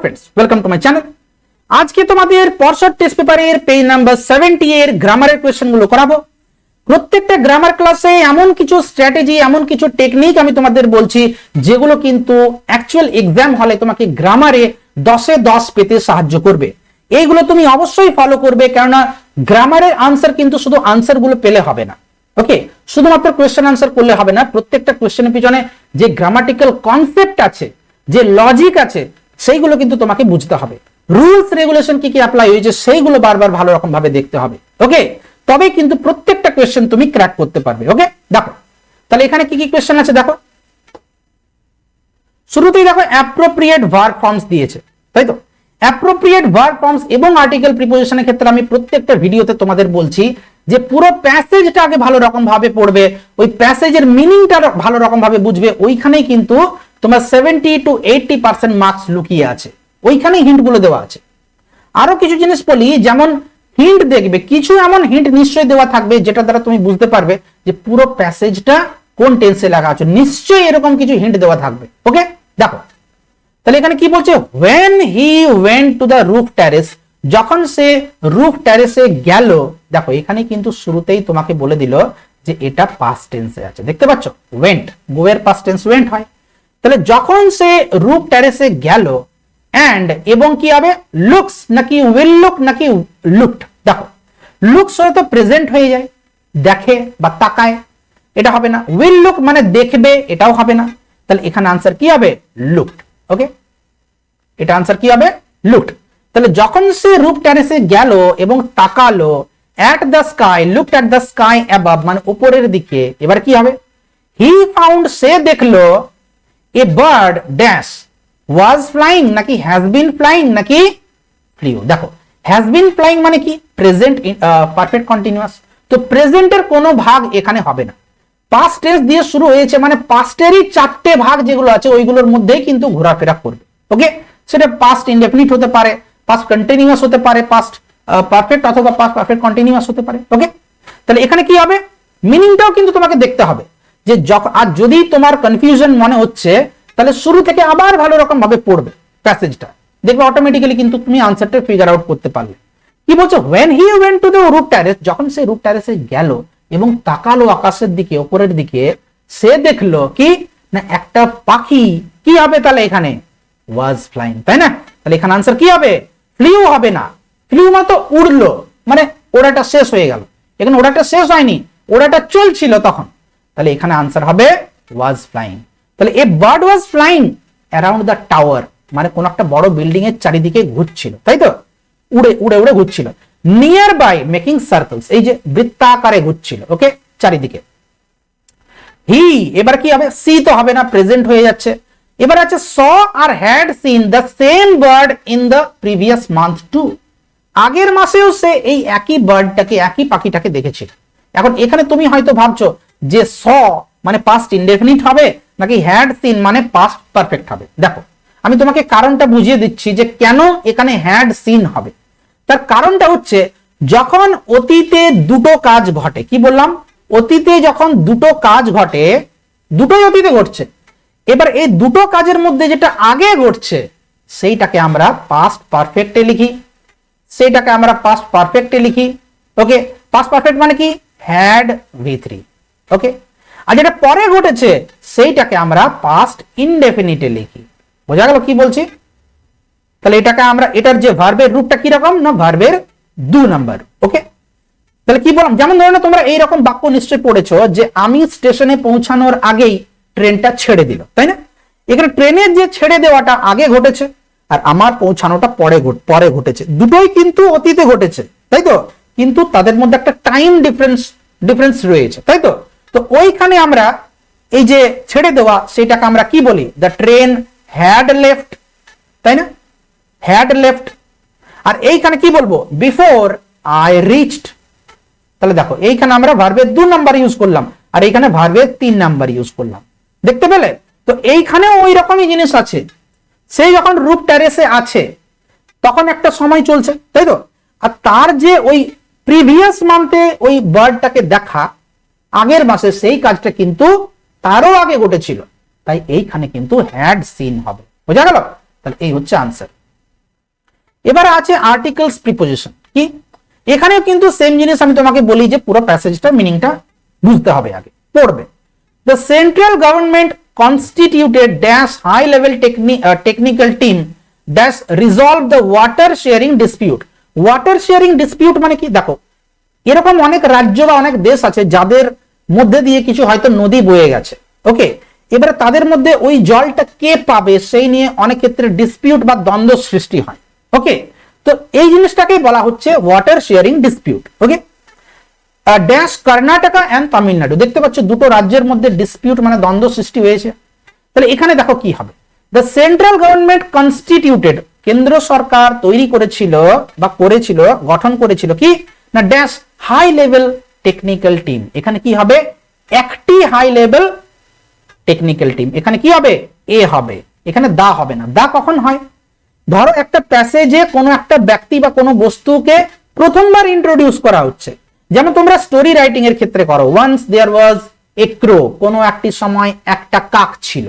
Friends welcome to my channel আজকে তোমাদের পরশট টেস্ট পেপারের পেজ নাম্বার সেভেন্টি এর গ্রামারের করাবো। প্রত্যেকটা গ্রামার ক্লাসে এমন কিছু স্ট্র্যাটেজি এমন কিছু টেকনিক আমি তোমাদের বলছি, যেগুলো কিন্তু অ্যাকচুয়াল এক্সাম হলে তোমাকে গ্রামারে দশে দশ পেতে সাহায্য করবে। এইগুলো তুমি অবশ্যই ফলো করবে, কেননা গ্রামারের আনসার কিন্তু শুধু পেলে হবে না। ওকে শুধুমাত্র কোয়েশ্চেন আনসার করলে হবে না, প্রত্যেকটা কোয়েশ্চেনের পিছনে যে গ্রামাটিক্যাল কনসেপ্ট আছে, যে লজিক আছে সেইগুলো কিন্তু তোমাকে বুঝতে হবে। রুলস রেগুলেশন কি কি অ্যাপ্লাই হয়েছে, সেইগুলো বারবার ভালো রকম ভাবে দেখতে হবে ওকে তবে কিন্তু প্রত্যেকটা কোয়েশ্চেন তুমি ক্র্যাক করতে পারবে ওকে দেখো, তাহলে এখানে কি কি কোয়েশ্চেন আছে দেখো? শুরুতেই দেখো অ্যাপ্রোপ্রিয়েট ভার্ব ফর্মস দিয়েছে, তাই তো? অ্যাপ্রোপ্রিয়েট ভার্ব ফর্মস এবং আর্টিকেল প্রিপোজিশনের ক্ষেত্রে আমি প্রত্যেকটা ভিডিওতে তোমাদের বলছি যে পুরো প্যাসেজটা আগে ভালো রকম ভাবে পড়বে, ওই প্যাসেজের মিনিংটা ভালো রকম ভাবে বুঝবে, ওইখানেই কিন্তু তোমার seventy to eighty percent marks লুকিয়ে আছে। ওইখানেই হিন্টগুলো দেওয়া আছে। আরও কিছু জিনিস বলি, যেমন হিন্ট দেখবে, কিছু এমন হিন্ট নিশ্চয়ই দেওয়া থাকবে, যেটা দ্বারা তুমি বুঝতে পারবে যে পুরো প্যাসেজটা কোন টেন্সে লেখা আছে। নিশ্চয়ই এরকম কিছু হিন্ট দেওয়া থাকবে। ওকে দেখো। তাহলে এখানে কি বলছে? When he went to the roof terrace যখন সে রুফ ট্যারেসে গেল, দেখো, এখানে কিন্তু শুরুতেই তোমাকে বলে দিল যে এটা পাস্ট টেন্সে আছে। দেখতে পাচ্ছ? ওয়েন্ট গোয়ের পাস্ট টেন্স ওয়েন্ট হয়। তাহলে যখন সে রুফ ট্যারেসে গেল অ্যান্ড এবং কি হবে? লুকস নাকি উইল লুক নাকি লুকড দেখো লুকস হলে তো প্রেজেন্ট হয়ে যায়, দেখে বা তাকায়, এটা হবে না। উইল লুক মানে দেখবে, এটাও হবে না। তাহলে এখানে আনসার কি হবে? লুকড ওকে এটা আনসার কি হবে? লুকড তাহলে যখন সে রুফ ট্যারেসে গেল এবং তাকালো at the sky looked at the sky above মানে উপরের দিকে, এবার কি হবে? হি ফাউন্ড সে দেখল a bird dash was flying নাকি হ্যাজ বিন ফ্লাইং নাকি ফ্লিউ দেখো হ্যাজ বিন ফ্লাইং মানে কি? প্রেজেন্ট পারফেক্ট কন্টিনিউয়াস তো প্রেজেন্টের কোনো ভাগ এখানে হবে না। পাস্ট টেন্স দিয়ে শুরু হয়েছে মানে পাস্টেরই চারটে ভাগ যেগুলো আছে, ওইগুলোর মধ্যেই কিন্তু ঘোরাফেরা করবে। ওকে সেটা পাস্ট ইনডেফিনিট হতে পারে পাস্ট কন্টিনিউয়াস হতে পারে পাস্ট পারফেক্ট অথবা পাস্ট পারফেক্ট কন্টিনিউয়াস হতে পারে। ওকে তাহলে এখানে কি হবে? মিনিংটাও কিন্তু তোমাকে দেখতে হবে। যে আর যদি তোমার কনফিউশন মনে হচ্ছে, তাহলে শুরু থেকে আবার ভালো রকম ভাবে পড়বে প্যাসেজটা দেখবে অটোমেটিক্যালি কিন্তু তুমি আনসারটা ফিগার আউট করতে পারলে। কি বলছো? When he went to the roof terrace যখন সে রুট ট্যারেসে গেল এবং তাকালো আকাশের দিকে, ওপরের দিকে, সে দেখল কি? না, একটা পাখি। কি হবে তাহলে এখানে? ওয়াজ ফ্লাইং তাই না? তাহলে এখানে আনসার কি হবে? ফ্লিউ হবে না। ফ্লিউ তো উড়লো। মানে ওড়াটা শেষ হয়ে গেল। এখানে ওড়াটা শেষ হয়নি। ওড়াটা চলছিল তখন। তাহলে এখানে আনসার হবে ওয়াজ ফ্লাইং তাহলে a bird was flying around the tower মানে কোন একটা বড় বিল্ডিং এর চারিদিকে ঘুরছিল, তাই তো? উড়ে উড়ে উড়ে ঘুরছিল। নিয়ার বাই মেকিং সার্কেলস এই যে বৃত্তাকারে ঘুরছিল ওকে চারিদিকে। হি এবার কি হবে? সি তো হবে না প্রেজেন্ট হয়ে যাচ্ছে। এবার আছে স আর had seen the same bird in the previous month two আগের মাসেও সে এই একই বার্ডটাকে একই পাখিটাকে দেখেছিল। এখন এখানে তুমি হয়তো ভাবছ যে স মানে পাস্ট ইনডেফিনিট হবে, নাকি হ্যাড সিন মানে পাস্ট পারফেক্ট হবে। দেখো, আমি তোমাকে কারণটা বুঝিয়ে দিচ্ছি যে কেন এখানে হ্যাড সিন হবে। তার কারণটা হচ্ছে, যখন অতীতে দুটো কাজ ঘটে, কি বললাম? অতীতে যখন দুটো কাজ ঘটে, দুটোই অতীতে ঘটছে। এবার এই দুটো কাজের মধ্যে যেটা আগে ঘটছে, সেইটাকে আমরা পাস্ট পারফেক্টে লিখি। সেইটাকে আমরা পাস্ট পারফেক্টে লিখি। ওকে পাস্ট পারফেক্ট মানে কি? হ্যাড ভি থ্রি ওকে আর যেটা পরে ঘটেছে, সেইটাকে আমরা পাস্ট ইনডেফিনিটে লিখি। বোঝা গেল কি বলছি? তাহলে এটাকে আমরা, এটার যে ভার্বের রূপটা কি রকম না ভার্বের দু নাম্বার ওকে তাহলে কি বললাম? যেমন ধরো তোমরা এইরকম বাক্য নিশ্চয় পড়েছো যে আমি স্টেশনে পৌঁছানোর আগেই ট্রেনটা ছেড়ে দিল, তাই না? এখানে ট্রেনের যে ছেড়ে দেওয়াটা আগে ঘটেছে, আর আমার পৌঁছানোটা পরে পরে ঘটেছে। দুটোই কিন্তু অতীতে ঘটেছে, তাই তো? কিন্তু তাদের মধ্যে একটা টাইম ডিফারেন্স ডিফারেন্স রয়েছে, তাই তো? তো ওইখানে আমরা এই যে ছেড়ে দেওয়া, সেটাকে আমরা কি বলি? দ্য ট্রেন হ্যাড লেফট তাই না? হ্যাড লেফট আর এইখানে কি বলব? বিফোর আই রিচড তাহলে দেখো, এইখানে আমরা ভার্বের দু নাম্বার ইউজ করলাম, আর এইখানে ভার্বের তিন নাম্বার ইউজ করলাম। দেখতে পেলে? তো এইখানেও ওই রকমই জিনিস আছে। সেই যখন রূপ ট্যারেসে আছে, তখন একটা সময় চলছে, তাই তো? আর তার যে ওই প্রিভিয়াস মান্থে ওই বার্ডটাকে দেখা আগের মাসে সেই কাজটা কিন্তু তারও আগে ঘটেছিল। তাই এইখানে কিন্তু হ্যাড সিন হবে। বোঝা গেল? তাহলে এই হচ্ছে আনসার এবার আছে আর্টিকেলস প্রিপোজিশন কি? এখানেও কিন্তু সেম জিনিস আমি তোমাকে বলি যে পুরো প্যাসেজটা মিনিংটা বুঝতে হবে আগে। পড়বে। The central government constituted dash high level technical team dash resolve the water sharing dispute water sharing dispute মানে কি? দেখো, এরকম অনেক রাজ্য বা অনেক দেশ আছে যাদের মধ্যে দিয়ে কিছু হয়তো নদী বয়ে গেছে ওকে এবারে তাদের মধ্যে ওই জলটা কে পাবে সেই নিয়ে অনেক ক্ষেত্রে ডিসপিউট বা দ্বন্দ্ব সৃষ্টি হয় ওকে তো এই জিনিসটাকেই বলা হচ্ছে water sharing dispute okay dash Karnataka and Tamil Nadu দেখতে পাচ্ছ দুটো রাজ্যের মধ্যে ডিসপিউট মানে দ্বন্দ্ব সৃষ্টি হয়েছে। তাহলে এখানে দেখো কি হবে। দ্য সেন্ট্রাল গভর্নমেন্ট কনস্টিটিউটেড কেন্দ্র সরকার তৈরি করেছিল বা করেছিল, গঠন করেছিল কি? না dash high level technical team এখানে কি হবে? একটি হাই লেভেল টেকনিক্যাল টিম এখানে কি হবে? এ হবে। এখানে দা হবে না। দা কখন হয়? ধরো একটা প্যাসেজে কোনো একটা ব্যক্তি বা কোনো বস্তুকে প্রথমবার ইন্ট্রোডিউস করা হচ্ছে। যেমন তোমরা স্টোরি রাইটিং এর ক্ষেত্রে করো। ওয়ান্স দেয়ার ওয়াজ এ ক্রো কোনো একটি সময় একটা কাক ছিল।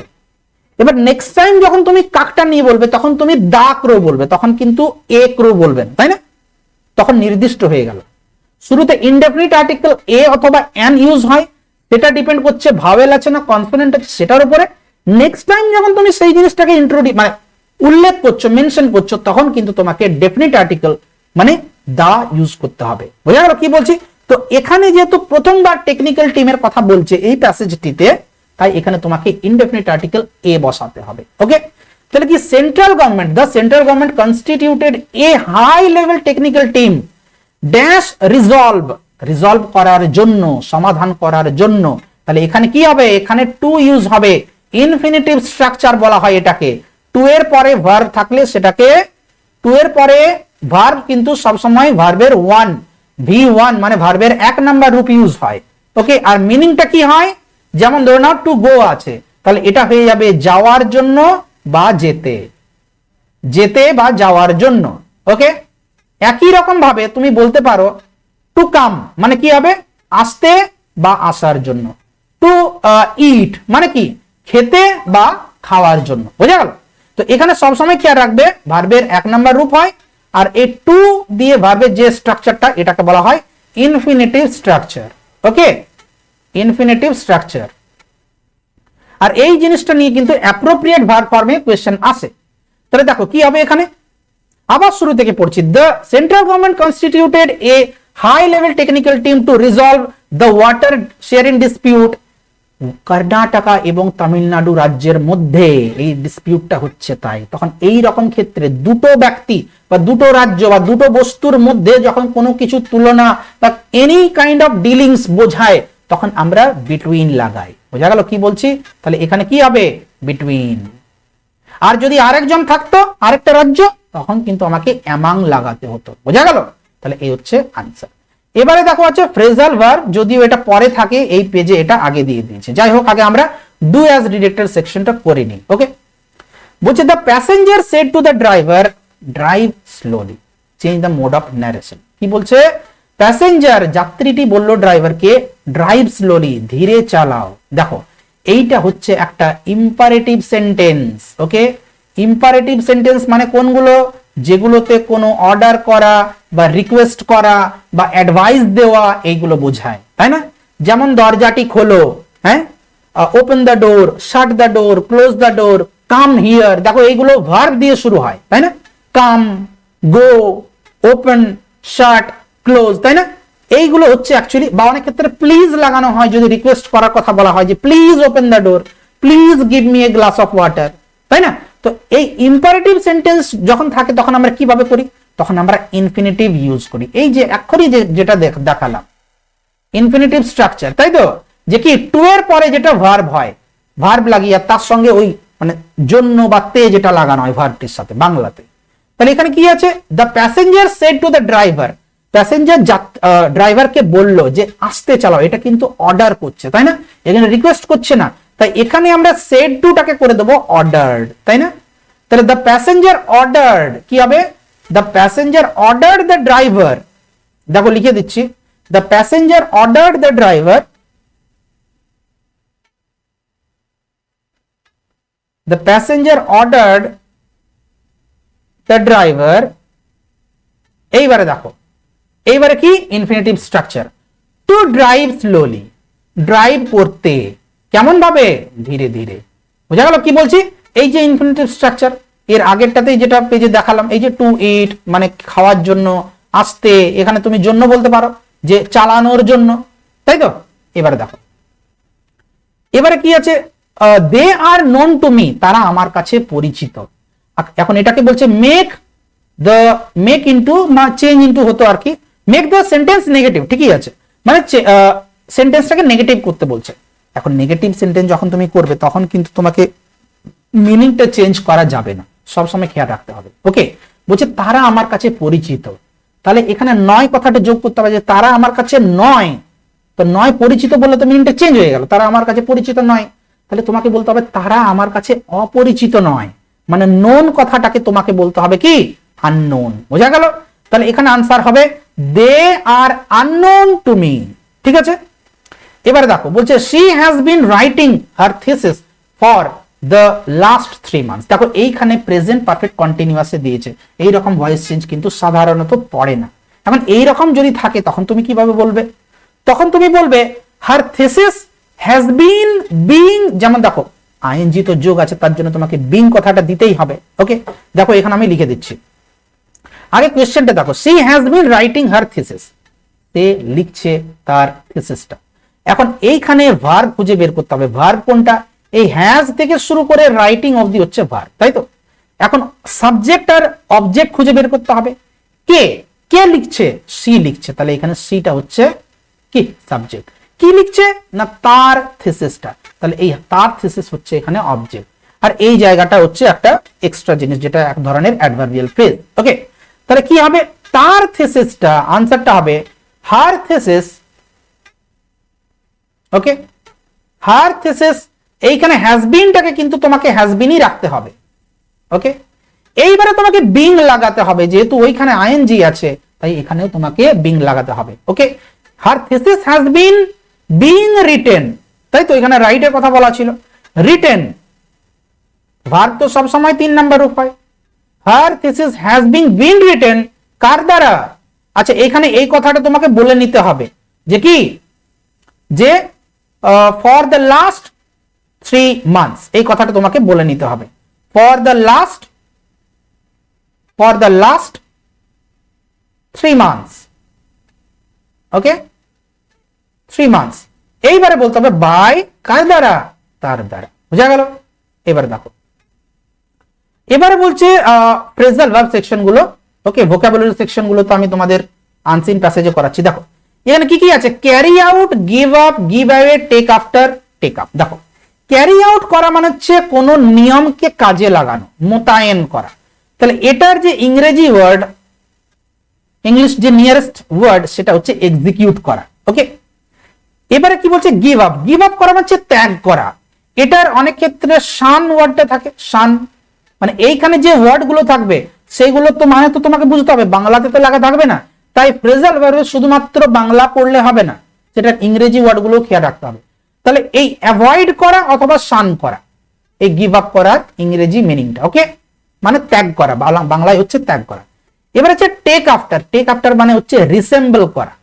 এবার নেক্সট টাইম যখন তুমি কাকটা নিয়ে বলবে, তখন তুমি দা ক্রো বলবে, তখন কিন্তু এ ক্রো বলবেন তাই না? তখন নির্দিষ্ট হয়ে গেল। শুরুতে ইনডেফিনিট আর্টিকেল এ অথবা এন ইউজ হয়, সেটা ডিপেন্ড করছে ভাওয়েল আছে না কনসোনেন্ট আছে সেটার উপরে। নেক্সট টাইম যখন তুমি সেই জিনিসটাকে ইন্ট্রোডিউ মানে উল্লেখ করছ মেনশন করছ, তখন কিন্তু তোমাকে ডেফিনিট আর্টিকেল মানে দা ইউজ করতে হবে। বোঝা গেল কি বলছি? তো এখানে যেহেতু প্রথমবার টেকনিক্যাল টিমের কথা বলছে এই প্যাসেজটিতে তাই এখানে তোমাকে ইনডেফিনিট আর্টিকেল এ বসাতে হবে ওকে তাহলে কি central government the central government constituted a high level technical team dash resolve resolve করার জন্য, সমাধান করার জন্য। তাহলে এখানে কি হবে? এখানে টু ইউজ হবে। ইনফিনিটিভ স্ট্রাকচার বলা হয় এটাকে। টু এর পরে ভার্ব থাকলে সেটাকে টু এর পরে ভার্ব কিন্তু সবসময় ভার্বের ওয়ান ভি ওয়ান মানে ভার্বের এক নাম্বার রূপ ইউজ হয়। ওকে আর মিনিংটা কি হয়? যেমন ধরে নাও টু গো আছে। তাহলে এটা হয়ে যাবে যাওয়ার জন্য বা যেতে। যেতে বা যাওয়ার জন্য। ওকে একই রকম ভাবে তুমি বলতে পারো টু কাম মানে কি হবে? আসতে বা আসার জন্য। টু ইট মানে কি? খেতে বা খাওয়ার জন্য। বোঝা গেল? তো এখানে সবসময় খেয়াল রাখবে ভার্বের এক নাম্বার রূপ হয়, আর এই টু দিয়ে ভার্বের যে স্ট্রাকচারটা এটাকে বলা হয় infinitive structure okay? Infinitive structure আর এই জিনিসটা নিয়ে কিন্তু অ্যাপ্রোপ্রিয়েট ভার্ব ফর্মে কোয়েশ্চেন আসে। তাহলে দেখো, কি হবে এখানে? আবার শুরু থেকে পড়ছি। The central government constituted a high level technical team to resolve the water sharing dispute Karnataka এবং তামিলনাড়ু রাজ্যের মধ্যে। এই ডিসপিউটটা হচ্ছে তাই। তখন এই রকম ক্ষেত্রে দুটো ব্যক্তি বা দুটো রাজ্য বা দুটো বস্তুর মধ্যে যখন কোনো কিছু তুলনা বা এনি কাইন্ড অফ ডিলিংস বোঝায়, তখন আমরা বিটুইন লাগাই। বোঝা গেল কি বলছি? তাহলে এখানে কি হবে? বিটুইন আর যদি আরেকজন থাকতো, আরেকটা রাজ্য তখন কিন্তু আমাকে অ্যামাং লাগাতে হতো। বোঝা গেল? তাহলে এই হচ্ছে আনসার এবারে দেখো আছে ফ্রেজাল ভার্ব যদিও এটা পরে থাকে, এই পেজে এটা আগে দিয়ে দিয়েছে। যাই হোক, আগে আমরা ডু অ্যাজ ডিরেক্টর সেকশনটা করে নিই ওকে বলছে the passenger said to the driver drive slowly change the mode of narration কি বলছে? প্যাসেঞ্জার যাত্রীটি বলল ড্রাইভারকে ড্রাইভ স্লোলি ধীরে চালাও দেখো, এইটা হচ্ছে একটা imperative sentence okay imperative sentence মানে কোনগুলো? যেগুলোতে কোনো অর্ডার করা বা রিকোয়েস্ট করা বা অ্যাডভাইস দেওয়া, এইগুলো বোঝায়। তাই না? যেমন দরজাটি খোলো হ্যাঁ? Open the door shut the door close the door come here দেখো, এইগুলো ভার্ব দিয়ে শুরু হয়, তাই না? Come go open shut close তাই না? এইগুলো হচ্ছে অ্যাকচুয়ালি বা অনেক ক্ষেত্রে প্লিজ লাগানো হয় যদি রিকোয়েস্ট করার কথা বলা হয় যে please open the door please give me a glass of water তাই না? তো এই ইম্পারেটিভ সেন্টেন্স যখন থাকে, তখন আমরা কীভাবে করি? তখন আমরা ইনফিনিটিভ ইউজ করি। এই যে এক্ষরই যেটা দেখালাম। ইনফিনিটিভ স্ট্রাকচার তাই তো? যে কি টু এর পরে যেটা ভার্ব হয় ভার্ব লাগিয়ে তার সঙ্গে ওই মানে জন্য বা তে যেটা লাগানো হয় ভার্বটির সাথে, বাংলাতে। তাহলে এখানে কি আছে? The passenger said to the driver passenger ড্রাইভারকে বলল যে, আসতে চালাও। এটা কিন্তু অর্ডার করছে, তাই না? এখানে রিকোয়েস্ট করছে না। তাই এখানে আমরা সেড টুটাকে করে দেবো অর্ডার্ড তাই না? তাহলে দ্য প্যাসেঞ্জার অর্ডার্ড কি হবে? The passenger ordered the driver দেখো লিখে দিচ্ছি the passenger ordered the driver the passenger ordered the driver, এইবারে দেখো, এইবারে কি? Infinitive structure to drive slowly drive করতে। কেমন ভাবে ধীরে ধীরে। বোঝা গেল কি বলছি? এই যে ইনফিনিটিভ স্ট্রাকচার এর আগেরটাতেই যেটা পেজে দেখালাম, এই যে টু ইট মানে খাওয়ার জন্য, আসতে, এখানে তুমি জন্য বলতে পারো, যে চালানোর জন্য, তাই তো? এবারে দেখো। এবারে কি আছে? They are known to me তারা আমার কাছে পরিচিত। এখন এটাকে বলছে মেক দ্য মেক ইনটু না চেঞ্জ ইনটু হতো আর কি। মেক দ্য সেন্টেন্স নেগেটিভ ঠিকই আছে। মানে সেন্টেন্সটাকে নেগেটিভ করতে বলছে। এখন নেগেটিভ সেন্টেন্স যখন তুমি করবে, তখন কিন্তু তোমাকে মিনিংটা চেঞ্জ করা যাবে না। সবসময় খেয়াল রাখতে হবে। ওকে বলছে, তারা আমার কাছে পরিচিত। তাহলে এখানে নয় কথাটা যোগ করতে হবে যে, তারা আমার কাছে নয়। তো নয় পরিচিত বললে তো মিনিংটা চেঞ্জ হয়ে গেল। তারা আমার কাছে পরিচিত নয়। তাহলে তোমাকে বলতে হবে, তারা আমার কাছে অপরিচিত নয়। মানে নোন কথাটাকে তোমাকে বলতে হবে কি? আননোন বোঝা গেল? তাহলে এখানে আনসার হবে they are unknown to me ঠিক আছে? এবারে দেখো, বলছে she has been writing her thesis for the last three months দেখো, এইখানে প্রেজেন্ট পারফেক্ট কন্টিনিউয়াসে দিয়েছে। এই রকম ভয়েস চেঞ্জ কিন্তু সাধারণত পড়ে না। এখন এই রকম যদি থাকে, তখন তুমি কীভাবে বলবে? তখন তুমি বলবে her thesis has been being যেমন দেখো আইএনজি তো যোগ আছে, তার জন্য তোমাকে বিং কথাটা দিতেই হবে। ওকে দেখো, এখানে আমি লিখে দিচ্ছি। আগে কোয়েশ্চেনটা দেখো she has been writing her thesis সে লিখছে তার থিসিসটা এখন এইখানে ভার্ব খুঁজে বের করতে হবে। ভার্ব কোনটা? এই হ্যাজ থেকে শুরু করে রাইটিং অবধি হচ্ছে ভার্ব তাই তো? এখন সাবজেক্ট আর অবজেক্ট খুঁজে বের করতে হবে। কে? কে লিখছে? সি লিখছে। তাহলে এখানে সিটা হচ্ছে কি? সাবজেক্ট কি লিখছে? না, তার থিসিসটা তাহলে এই তার থিসিস হচ্ছে এখানে অবজেক্ট আর এই জায়গাটা হচ্ছে একটা এক্সট্রা জিনিস, যেটা এক ধরনের অ্যাডভার্বিয়াল ফ্রেজ ওকে তাহলে কি হবে? তার থিসিসটা আনসারটা হবে her thesis okay her thesis এইখানে হ্যাজ বিনটাকে কিন্তু তোমাকে হ্যাজ বিনই রাখতে হবে। ওকে এইবারে তোমাকে বিং লাগাতে হবে, যেহেতু ওইখানে আইএনজি আছে, তাই এখানেও তোমাকে বিং লাগাতে হবে। Okay her thesis has been being written তাই তো এখানে রাইটের কথা বলা ছিল। রিটেন ভার্ব তো সবসময় তিন নাম্বার হয়। Her thesis has been been written কার দ্বারা? আচ্ছা এখানে এই কথাটা তোমাকে বলে নিতে হবে। যে কি? যে for the last three months এই কথাটা তোমাকে বলে নিতে হবে। For the last for the last three months okay three months এইবারে বলতে হবে, বাই কার দ্বারা তার দ্বারা। বুঝা গেল? এবারে দেখো। এবারে বলছে ফ্রেজাল ভার্ব সেকশনগুলো ওকে ভোকাবুলারি সেকশনগুলো তো আমি তোমাদের আনসিন প্যাসেজে করাচ্ছি। দেখো এখানে কি কি আছে? Carry out give up give away take after take up দেখো ক্যারি আউট করা মানে হচ্ছে কোনো নিয়মকে কাজে লাগানো, মোতায়েন করা। তাহলে এটার যে ইংরেজি ওয়ার্ড ইংলিশ যে নিয়ারেস্ট ওয়ার্ড সেটা হচ্ছে এক্সিকিউট করা ওকে এবারে কি বলছে? গিভ আপ গিভ আপ করা মানে হচ্ছে ত্যাগ করা। এটার অনেক ক্ষেত্রে শান ওয়ার্ডটা থাকে, শান। মানে এইখানে যে ওয়ার্ডগুলো থাকবে সেইগুলো তো মানে তো তোমাকে বুঝতে হবে, বাংলাতে তো লাগা থাকবে না। তাই ফ্রেজাল ভার্বে শুধুমাত্র বাংলা পড়লে হবে না, সেটার ইংরেজি ওয়ার্ডগুলো খেয়াল রাখতে হবে। তাহলে এই অ্যাভয়েড করা অথবা সান করা, এই গিভ আপ করার ইংরেজি মিনিংটা ওকে মানে ত্যাগ করা বাংলায় হচ্ছে ত্যাগ করা। এবার হচ্ছে টেক আফটার টেক আফটার মানে হচ্ছে রিসেম্বল করা।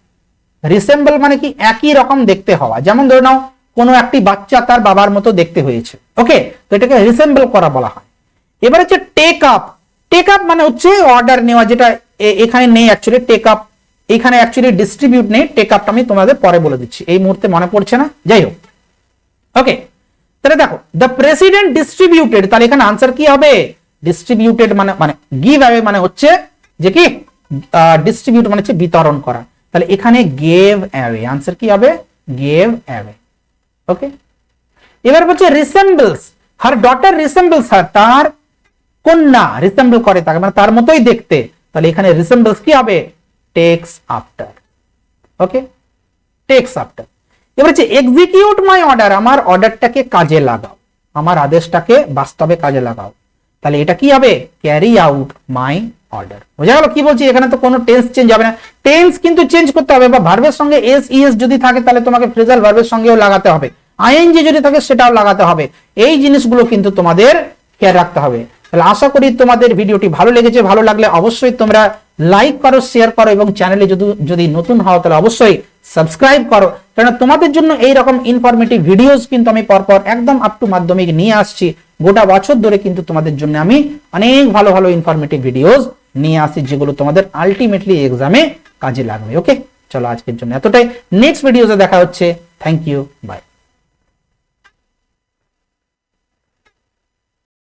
রিসেম্বল মানে কি একই রকম দেখতে হওয়া, যেমন ধরে নাও কোনো একটি বাচ্চা তার বাবার মতো দেখতে হয়েছে ওকে তো এটাকে রিসেম্বল করা বলা হয়। এবার হচ্ছে টেক আপ টেক আপ মানে হচ্ছে অর্ডার নেওয়া, যেটা এখানে নেই অ্যাকচুয়ালি টেক আপ এখানে অ্যাকচুয়ালি ডিস্ট্রিবিউট নেই টেক আপটা আমি তোমাদের পরে বলে দিচ্ছি। এই মুহূর্তে মনে পড়ছে না? যাই হোক। ওকে তাহলে দেখো দ্য প্রেসিডেন্ট ডিস্ট্রিবিউটেড তাহলে এখানে আনসার কি হবে? ডিস্ট্রিবিউটেড মানে মানে গিভ অ্যাওয়ে মানে হচ্ছে যে কি? ডিস্ট্রিবিউট মানে হচ্ছে বিতরণ করা। তাহলে এখানে গেভ অ্যাওয়ে আনসার কি হবে? গেভ অ্যাওয়ে ওকে এবার বলছে resembles her daughter resembles her তার কন্যা রিসেম্বল করে তাকে মানে তার মতোই দেখতে। তাহলে এখানে রিসেম্বলস কি হবে? Takes after okay takes after এবার হচ্ছে এক্সিকিউট মাই অর্ডার আমার অর্ডারটাকে কাজে লাগাও। আমার আদেশটাকে বাস্তবে কাজে লাগাও। তাহলে এটা কি হবে? ক্যারি আউট মাই অর্ডার বোঝা গেল কি বলছি? এখানে তো কোনো টেন্স চেঞ্জ হবে না। টেন্স কিন্তু চেঞ্জ করতে হবে, বা ভার্বের সঙ্গে এস ইএস যদি থাকে, তাহলে তোমাকে ফ্রেজাল ভার্বের সঙ্গেও লাগাতে হবে। আইএনজি যদি থাকে, সেটাও লাগাতে হবে। এই জিনিসগুলো কিন্তু তোমাদের খেয়াল রাখতে হবে। তাহলে আশা করি তোমাদের ভিডিওটি ভালো লেগেছে। ভালো লাগলে অবশ্যই তোমরা লাইক করো শেয়ার করো এবং চ্যানেলে যদি যদি নতুন হও তাহলে অবশ্যই সাবস্ক্রাইব করো। কারণ তোমাদের জন্য এই রকম ইনফরমেটিভ ভিডিওস কিন্তু আমি পরপর একদম আপ টু মাধ্যমিক নিয়ে আসছি। গোটা বছর ধরে কিন্তু তোমাদের জন্য আমি অনেক ভালো ভালো ইনফরমেটিভ ভিডিওস নিয়ে আসি যেগুলো তোমাদের আলটিমেটলি এক্সামে কাজে লাগবে। ওকে চলো আজকের জন্য এতটাই। নেক্সট ভিডিওতে দেখা হচ্ছে। Thank you by